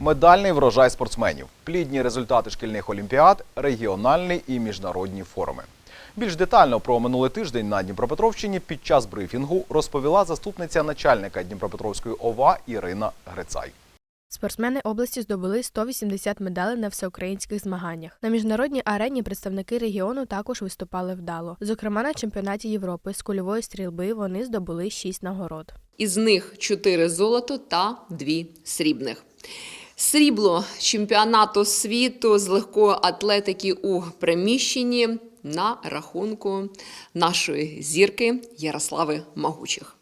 Медальний врожай спортсменів, плідні результати шкільних олімпіад, регіональні і міжнародні форуми. Більш детально про минулий тиждень на Дніпропетровщині під час брифінгу розповіла заступниця начальника Дніпропетровської ОВА Ірина Грицай. Спортсмени області здобули 180 медалей на всеукраїнських змаганнях. На міжнародній арені представники регіону також виступали вдало. Зокрема, на чемпіонаті Європи з кульової стрільби вони здобули 6 нагород. Із них 4 золото та 2 срібних. Срібло чемпіонату світу з легкої атлетики у приміщенні на рахунку нашої зірки Ярослави Магучих.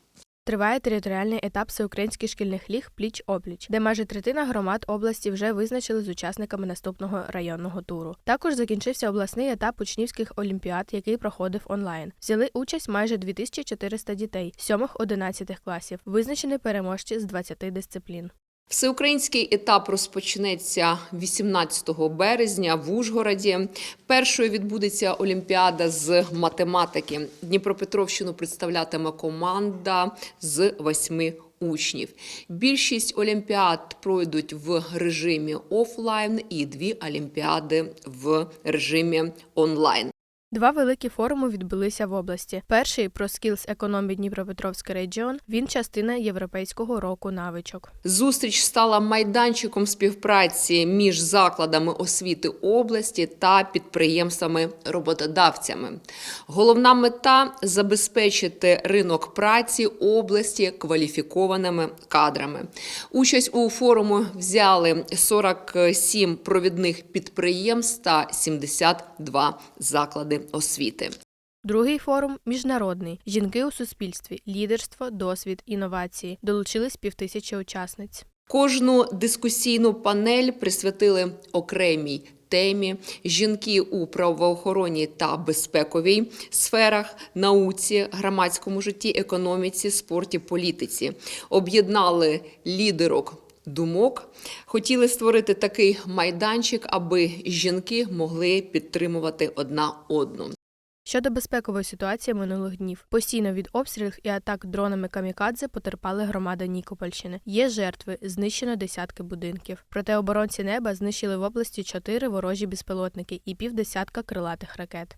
Триває територіальний етап всеукраїнських шкільних ліг пліч опліч, де майже третина громад області вже визначили з учасниками наступного районного туру. Також закінчився обласний етап учнівських олімпіад, який проходив онлайн. Взяли участь майже 2400 дітей 7-11 класів, визначені переможці з 20 дисциплін. Всеукраїнський етап розпочнеться 18 березня в Ужгороді. Першою відбудеться Олімпіада з математики. Дніпропетровщину представлятиме команда з восьми учнів. Більшість олімпіад пройдуть в режимі офлайн і дві олімпіади в режимі онлайн. Два великі форуми відбулися в області. Перший про Skills Economy Дніпропетровський регіон. Він частина європейського року навичок. Зустріч стала майданчиком співпраці між закладами освіти області та підприємствами-роботодавцями. Головна мета забезпечити ринок праці області кваліфікованими кадрами. Участь у форуму взяли 47 провідних підприємств та 72 заклади освіти. Другий форум міжнародний жінки у суспільстві, лідерство, досвід, інновації. Долучились півтисячі учасниць. Кожну дискусійну панель присвятили окремій темі жінки у правоохоронній та безпековій сферах, науці, громадському житті, економіці, спорті, політиці. Об'єднали лідерок. Думок хотіли створити такий майданчик, аби жінки могли підтримувати одна одну. Щодо безпекової ситуації минулих днів, постійно від обстрілів і атак дронами камікадзе потерпали громада Нікопольщини. Є жертви, знищено десятки будинків. Проте оборонці неба знищили в області чотири ворожі безпілотники і півдесятка крилатих ракет.